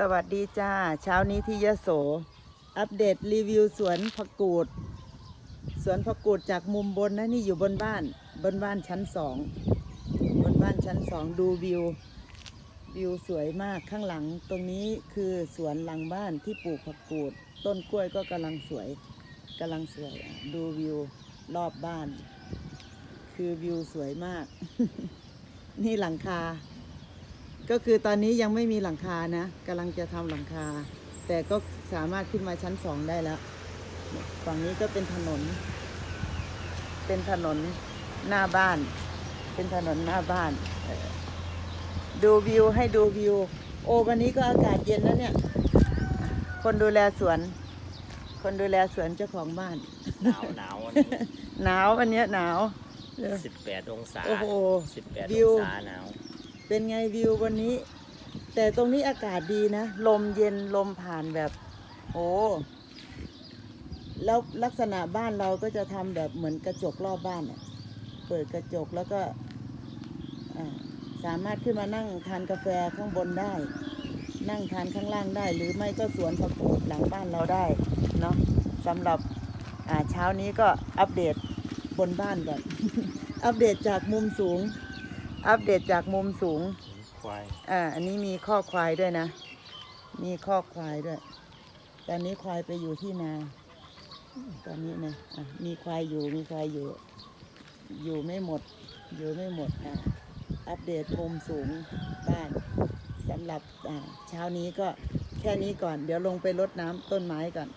สวัสดีจ้า เช้านี้ที่ยะโส อัปเดตรีวิวสวนผักกูด สวนผักกูดจากมุมบนนะนี่อยู่บนบ้าน บนบ้านชั้นสองบนบ้านชั้นสองดูวิว วิวสวยมากข้างหลัง ตรงนี้คือสวนหลังบ้านที่ปลูกผักกูด ต้นกล้วยก็กำลังสวยกำลังสวยดูวิวรอบบ้าน คือวิวสวยมาก นี่หลังคา ก็คือตอนนี้ยังไม่มีหลังคานะกำลังจะทำหลังคา แต่ก็สามารถขึ้นมาชั้นสองได้แล้ว ฝั่งนี้ก็เป็นถนน เป็นถนนหน้าบ้าน เป็นถนนหน้าบ้านเอ่อดูวิวให้ดูวิว โอ้วันนี้ก็อากาศเย็นแล้วเนี่ย คนดูแลสวน คนดูแลสวนเจ้าของบ้าน หนาวหนาววันนี้หนาววันเนี้ยหนาวเออสิบแปดองศาโอ้โหสิบแปดวิอวงศาหนาว เป็นไงวิววันนี้ แต่ตรงนี้อากาศดีนะ ลมเย็นลมผ่านแบบ โอ้แล้วลักษณะบ้านเราก็จะทำแบบเหมือนกระจกรอบบ้านเปิดกระจกแล้วก็สามารถขึ้นมานั่งทานกาแฟข้างบนได้ นั่งทานข้างล่างได้ หรือไม่ก็สวนผักกูดหลังบ้านเราได้เนาะสำหรับอาเช้านี้ก็อัปเดตบนบ้านก่อน อัปเดตจากมุมสูง อัปเดตจากมุมสูง ควายอ่า อันนี้มีข้อควายด้วยนะ มีข้อควายด้วย ตอนนี้ควายไปอยู่ที่นา ตอนนี้นะอะมีควายอยู่ มีควายอยู่ อยู่ไม่หมด อยู่ไม่หมดอะอัปเดตมุมสูงบ้านสำหรับอ่าเช้านี้ก็แค่นี้ก่อน เดี๋ยวลงไปรดน้ำต้นไม้ก่อน